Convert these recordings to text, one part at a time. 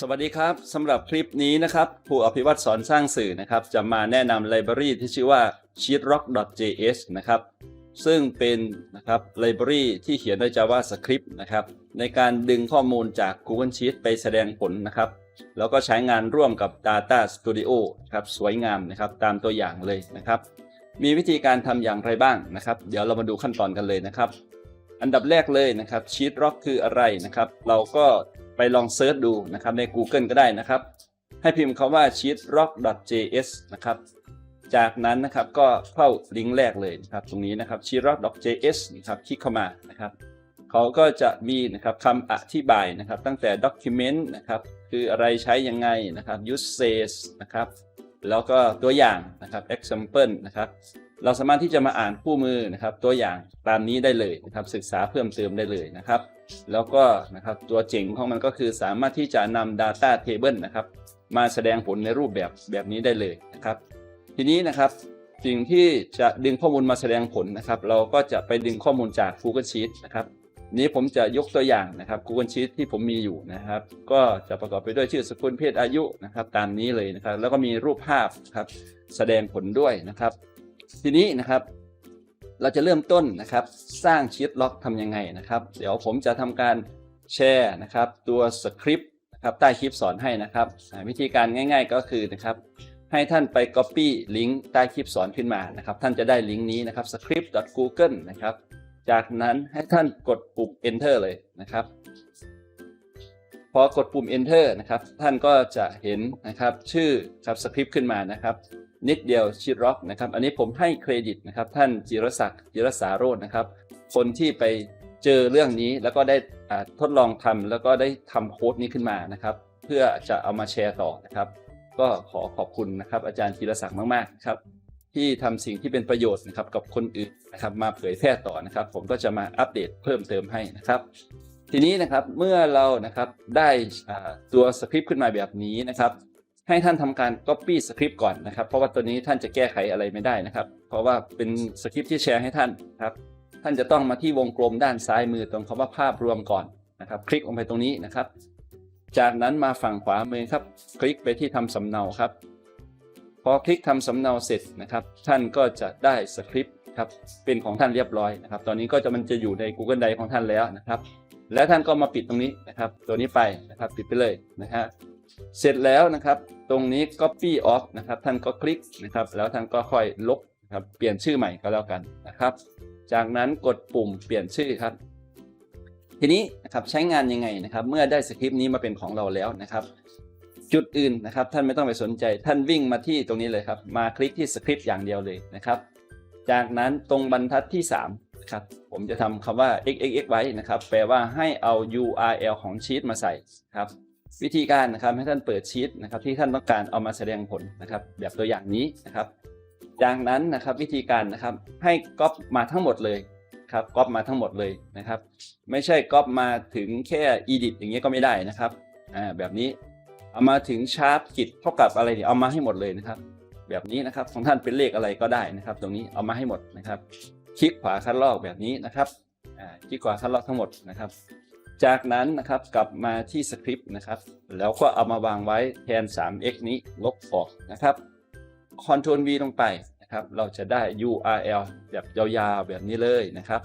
สวัสดีครับสำหรับคลิปนี้นะครับผู้อภิวัตสอนสร้างสื่อนะครับ จะมาแนะนำไลบรารีที่ชื่อว่า sheetrock.js นะครับ ซึ่งเป็นนะครับไลบรารีที่เขียนด้วย JavaScript นะครับ ในการดึงข้อมูลจาก Google Sheet ไปแสดงผลนะครับ แล้วก็ใช้งานร่วมกับ Data Studio ครับสวยงามนะครับ ตามตัวอย่างเลยนะครับ มีวิธีการทำอย่างไรบ้างนะครับ เดี๋ยวเรามาดูขั้นตอนกันเลยนะครับอันดับแรกเลยนะครับ Sheetrock คืออะไรนะครับ เราก็ ไปลองเซิร์ชดูนะครับใน Google ก็ได้นะครับ ให้พิมพ์คำว่า sheetrock.js นะครับ จากนั้นนะครับก็เข้าลิงก์แรกเลยนะครับตรงนี้นะครับ sheetrock.js นะครับคลิกเข้ามานะครับเขาก็จะมีนะครับคำอธิบายนะครับ ตั้งแต่ document นะครับคืออะไรใช้ยังไงนะครับ usage นะครับแล้วก็ตัวอย่างนะครับ example นะครับเราสามารถที่จะมาอ่านคู่มือนะครับ ตัวอย่างตามนี้ได้เลยนะครับ ศึกษาเพิ่มเติมได้เลยนะครับ แล้วก็นะครับตัวเจ๋งของมันก็คือสามารถที่จะนำ Data Table นะครับมาแสดงผลในรูปแบบแบบนี้ได้เลยนะครับ ทีนี้นะครับสิ่งที่จะดึงข้อมูลมาแสดงผลนะครับ เราก็จะไปดึงข้อมูลจาก Google Sheet นะครับนี้ผมจะยกตัวอย่างนะครับ Google Sheet ที่ผมมีอยู่นะครับ ก็จะประกอบไปด้วยชื่อสกุลเพศอายุนะครับ ตามนี้เลยนะครับ แล้วก็มีรูปภาพครับแสดงผลด้วยนะครับ ทีนี้นะครับ เราจะเริ่มต้นนะครับสร้างชีตล็อกทำยังไงนะครับ เดี๋ยวผมจะทำการแชร์นะครับตัวสคริปต์นะครับใต้คลิปสอนให้นะครับวิธีการง่าย ๆ ก็คือนะครับให้ท่านไป Copy ลิงก์ใต้คลิปสอนขึ้นมานะครับท่านจะได้ลิงก์นี้นะครับ script.google นะครับจากนั้นให้ท่านกดปุ่ม enter เลยนะครับ พอกดปุ่ม enter นะครับท่านก็จะเห็นนะครับชื่อครับสคริปต์ขึ้นมานะครับ นิดเดียวชิดร็อกนะครับ อันนี้ผมให้เครดิตนะครับ ท่านจิรศักดิ์จิรสาโรจน์นะครับ คนที่ไปเจอเรื่องนี้แล้วก็ได้ทดลองทำแล้วก็ได้ทำโค้ดนี้ขึ้นมานะครับ เพื่อจะเอามาแชร์ต่อนะครับ ก็ขอขอบคุณนะครับ อาจารย์จิรศักดิ์มากๆครับที่ทำสิ่งที่เป็นประโยชน์นะครับกับคนอื่นนะครับมาเผยแพร่ต่อนะครับ ผมก็จะมาอัปเดตเพิ่มเติมให้นะครับ ทีนี้นะครับเมื่อเรานะครับได้ตัวสคริปต์ขึ้นมาแบบนี้นะครับ ให้ท่านทำการ Copy สคริปต์ก่อนนะครับ เพราะว่าตัวนี้ท่านจะแก้ไขอะไรไม่ได้นะครับ เพราะว่าเป็นสคริปต์ที่แชร์ให้ท่านครับ ท่านจะต้องมาที่วงกลมด้านซ้ายมือตรงคำว่าภาพรวมก่อนนะครับ คลิกลงไปตรงนี้นะครับ จากนั้นมาฝั่งขวามือครับ คลิกไปที่ทำสำเนาครับ พอคลิกทำสำเนาเสร็จนะครับ ท่านก็จะได้สคริปต์ครับ เป็นของท่านเรียบร้อยนะครับ ตอนนี้ก็จะมันจะอยู่ใน Google Drive ของท่านแล้วนะครับ แล้วท่านก็มาปิดตรงนี้นะครับ ตัวนี้ไปนะครับ ปิดไปเลยนะฮะ เสร็จแล้วนะครับ ตรงนี้ copy off นะครับท่านก็คลิกนะครับ แล้วท่านก็ค่อยลบครับเปลี่ยนชื่อใหม่ก็แล้วกันนะครับ จากนั้นกดปุ่มเปลี่ยนชื่อครับ ทีนี้นะครับใช้งานยังไงนะครับ เมื่อได้สคริปต์นี้มาเป็นของเราแล้วนะครับ จุดอื่นนะครับ ท่านไม่ต้องไปสนใจท่านวิ่งมาที่ตรงนี้เลยครับ มาคลิกที่สคริปต์อย่างเดียวเลยนะครับ จากนั้นตรงบรรทัดที่3นะครับผมจะทำคำว่า xxx ไว้นะครับ แปลว่าให้เอา URL ของชีตมาใส่ครับ วิธีการนะครับให้ท่านเปิดชีตนะครับที่ท่านต้องการเอามาแสดงผลนะครับ แบบตัวอย่างนี้นะครับ จากนั้นนะครับวิธีการนะครับให้ก๊อปมาทั้งหมดเลยครับก๊อปมาทั้งหมดเลยนะครับ ไม่ใช่ก๊อปมาถึงแค่ edit อย่างเงี้ยก็ไม่ได้นะครับอ่าแบบนี้เอามาถึงชาร์ปกิจเท่ากับอะไรเนี่ยเอามาให้หมดเลยนะครับ แบบนี้นะครับของท่านเป็นเลขอะไรก็ได้นะครับ ตรงนี้เอามาให้หมดนะครับ คลิกขวาคัดลอกแบบนี้นะครับอ่าคลิกขวาคัดลอกทั้งหมดนะครับ จากนั้นนะครับกลับมาที่สคริปต์นะครับ แล้วก็เอามาวางไว้แทน 3x นี้ลบออกนะครับ Ctrl V ลงไปนะครับ เราจะได้ URL แบบยาวๆแบบนี้เลยนะครับ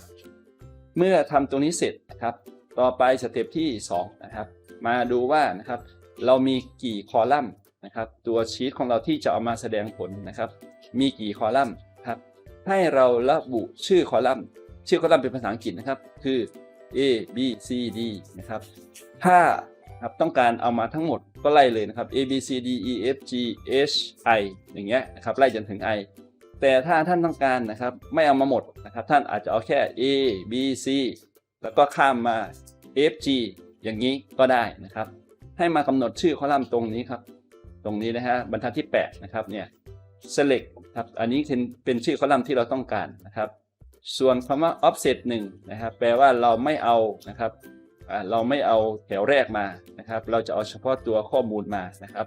เมื่อทำตรงนี้เสร็จนะครับ ต่อไปสเต็ปที่ 2 นะครับ มาดูว่านะครับ เรามีกี่คอลัมน์นะครับ ตัวชีตของเราที่จะเอามาแสดงผลนะครับ มีกี่คอลัมน์ครับ ให้เราระบุชื่อคอลัมน์ ชื่อคอลัมน์เป็นภาษาอังกฤษนะครับ คือ A B C D นะครับถ้าครับต้องการเอามาทั้งหมดก็ไล่เลยนะครับ A B C D E F G H I อย่างเงี้ยนะครับไล่จนถึง I แต่ถ้าท่านต้องการนะครับไม่เอามาหมดนะครับท่านอาจจะเอาแค่ A B C แล้วก็ข้ามมา F G อย่างนี้ก็ได้นะครับ ให้มากำหนดชื่อคอลัมน์ตรงนี้ครับ ตรงนี้นะฮะบรรทัดที่ 8 นะครับเนี่ย select ครับอันนี้เป็นเป็นชื่อคอลัมน์ที่เราต้องการนะครับ ส่วนคำว่า offset 1นะครับแปลว่าเราไม่เอานะครับเราไม่เอาแถวแรกมานะครับ เราจะเอาเฉพาะตัวข้อมูลมานะครับ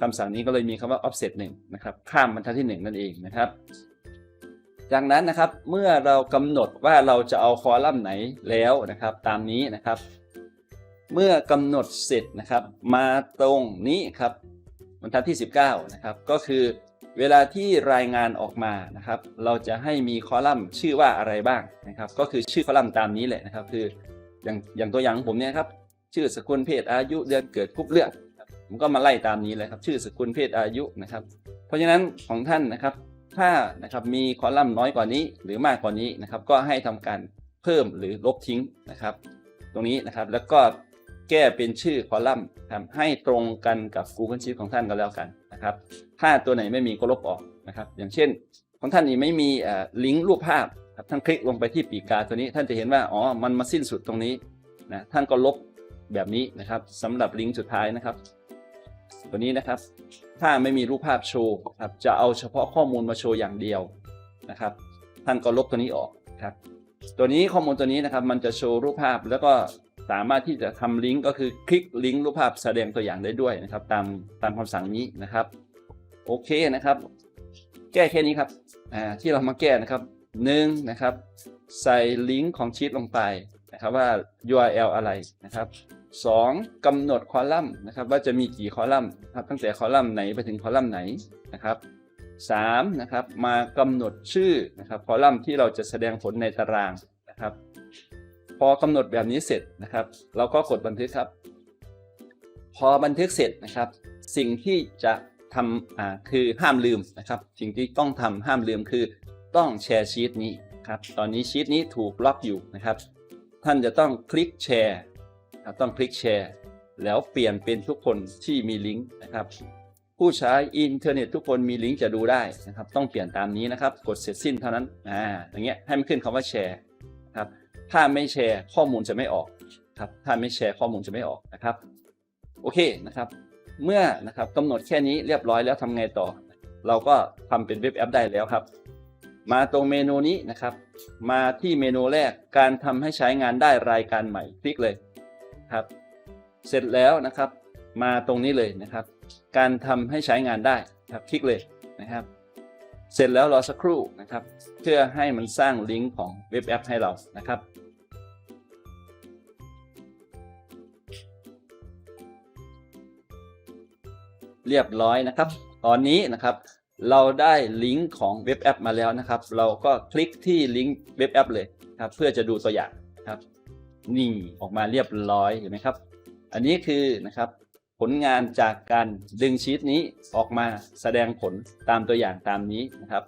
คำสั่งนี้ก็เลยมีคำว่า offset 1นะครับข้ามบรรทัดที่ 1 นั่นเองนะครับจากนั้นนะครับเมื่อเรากำหนดว่าเราจะเอาคอลัมน์ไหนแล้วนะครับ ตามนี้นะครับ เมื่อกำหนดเสร็จนะครับ มาตรงนี้ครับบรรทัดที่ 19นะครับก็คือ เวลาที่รายงานออกมานะครับ เราจะให้มีคอลัมน์ชื่อว่าอะไรบ้างนะครับ ก็คือชื่อคอลัมน์ตามนี้แหละนะครับ คืออย่างอย่างตัวอย่างผมเนี่ยครับ ชื่อสกุลเพศอายุเดือนเกิดกรุ๊ปเลือดผมก็มาไล่ตามนี้เลยครับ ชื่อสกุลเพศอายุนะครับ เพราะฉะนั้นของท่านนะครับ ถ้านะครับมีคอลัมน์น้อยกว่านี้ หรือมากกว่านี้นะครับ ก็ให้ทำการเพิ่มหรือลบทิ้งนะครับ ตรงนี้นะครับแล้วก็ แก้เป็นชื่อคอลัมน์ครับให้ตรงกันกับ Google Sheet ของท่านก็แล้วกันนะครับ ถ้าตัวไหนไม่มีก็ลบออกนะครับ อย่างเช่น ของท่านนี้ไม่มีลิงก์รูปภาพครับท่านคลิกลงไปที่ปีกาตัวนี้ ท่านจะเห็นว่าอ๋อมันมาสิ้นสุดตรงนี้นะท่านก็ลบแบบนี้นะครับสำหรับลิงก์สุดท้ายนะครับ ตัวนี้นะครับ ถ้าไม่มีรูปภาพโชว์ครับจะเอาเฉพาะข้อมูลมาโชว์อย่างเดียวนะครับ ท่านก็ลบตัวนี้ออกครับตัวนี้ข้อมูลตัวนี้นะครับมันจะโชว์รูปภาพแล้วก็ สามารถที่จะทำลิงก์ก็คือคลิกลิงก์รูปภาพแสดงตัวอย่างได้ด้วยนะครับ ตามตามคำสั่งนี้นะครับ โอเคนะครับ แก้แค่นี้ครับอ่าที่เรามาแก้นะครับหนึ่งนะครับ ใส่ลิงก์ของชีตลงไปนะครับว่า URL อะไรนะครับสองกำหนดคอลัมน์นะครับ ว่าจะมีกี่คอลัมน์ครับตั้งแต่คอลัมน์ไหนไปถึงคอลัมน์ไหนนะครับสามนะครับมากำหนดชื่อนะครับคอลัมน์ที่เราจะแสดงผลในตารางนะครับ พอกำหนดแบบนี้เสร็จนะครับ เราก็กดบันทึกครับ พอบันทึกเสร็จนะครับ สิ่งที่จะทำอ่าคือห้ามลืมนะครับ สิ่งที่ต้องทำห้ามลืมคือต้องแชร์ชีตนี้ครับ ตอนนี้ชีตนี้ถูกล็อกอยู่นะครับ ท่านจะต้องคลิกแชร์ครับต้องคลิกแชร์ แล้วเปลี่ยนเป็นทุกคนที่มีลิงก์นะครับผู้ใช้อินเทอร์เน็ตทุกคนมีลิงก์จะดูได้นะครับ ต้องเปลี่ยนตามนี้นะครับ กดเสร็จสิ้นเท่านั้นอ่าอย่างเงี้ยให้มันขึ้นคำว่าแชร์ครับ ถ้าไม่แชร์ข้อมูลจะไม่ออกครับถ้าไม่แชร์ข้อมูลจะไม่ออกนะครับโอเคนะครับเมื่อนะครับกำหนดแค่นี้เรียบร้อยแล้วทำไงต่อ เราก็ทำเป็นเว็บแอปได้แล้วครับ มาตรงเมนูนี้นะครับ มาที่เมนูแรกการทำให้ใช้งานได้รายการใหม่คลิกเลยครับ เสร็จแล้วนะครับ มาตรงนี้เลยนะครับ การทำให้ใช้งานได้ครับคลิกเลยนะครับ เสร็จแล้วรอสักครู่นะครับ เพื่อให้มันสร้างลิงก์ของเว็บแอปให้เรานะครับ เรียบร้อยนะครับ ตอนนี้นะครับเราได้ลิงก์ของเว็บแอปมาแล้วนะครับ เราก็คลิกที่ลิงก์เว็บแอปเลยครับ เพื่อจะดูตัวอย่างครับ นี่ออกมาเรียบร้อยเห็นไหมครับ อันนี้คือนะครับ ผลงานจากการดึงชีตนี้ออกมาแสดงผลตามตัวอย่างตามนี้นะครับ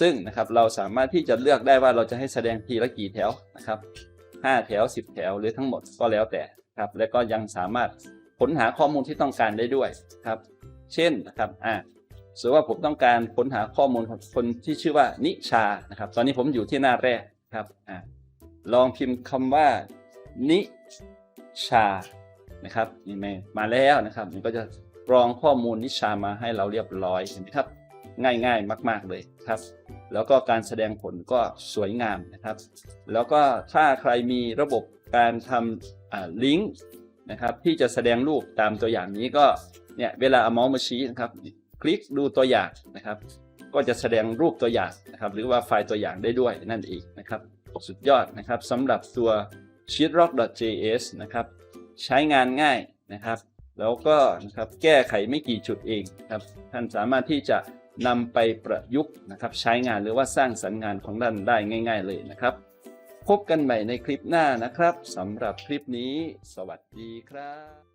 ซึ่งนะครับเราสามารถที่จะเลือกได้ว่าเราจะให้แสดงทีละกี่แถวนะครับ5แถว 10 แถวหรือทั้งหมดก็แล้วแต่ครับและก็ยังสามารถค้นหาข้อมูลที่ต้องการได้ด้วยครับ เช่นนะครับอ่าสมมติว่าผมต้องการค้นหาข้อมูลของคนที่ชื่อว่านิชานะครับ ตอนนี้ผมอยู่ที่หน้าแรกครับอ่าลองพิมพ์คำว่านิชา นะครับนี่แม่มาแล้วนะครับ มันก็จะกรองข้อมูลนิชามาให้เราเรียบร้อยเห็นไหมครับ ง่ายๆมาก ๆเลยครับ แล้วก็การแสดงผลก็สวยงามนะครับ แล้วก็ถ้าใครมีระบบการทำลิงก์นะครับ ที่จะแสดงรูปตามตัวอย่างนี้ก็เนี่ยเวลาเอาเมาส์มาชี้นะครับ คลิกดูตัวอย่างนะครับ ก็จะแสดงรูปตัวอย่างนะครับ หรือว่าไฟล์ตัวอย่างได้ด้วยนั่นเองนะครับ สุดยอดนะครับสำหรับตัว sheetrock.js นะครับ ใช้งานง่ายนะครับ แล้วก็นะครับแก้ไขไม่กี่จุดเองครับท่านสามารถที่จะนำไปประยุกต์นะครับใช้งานหรือว่าสร้างสรรค์งานของท่านได้ง่าย ๆ เลยนะครับ พบกันใหม่ในคลิปหน้านะครับสำหรับคลิปนี้ สวัสดีครับ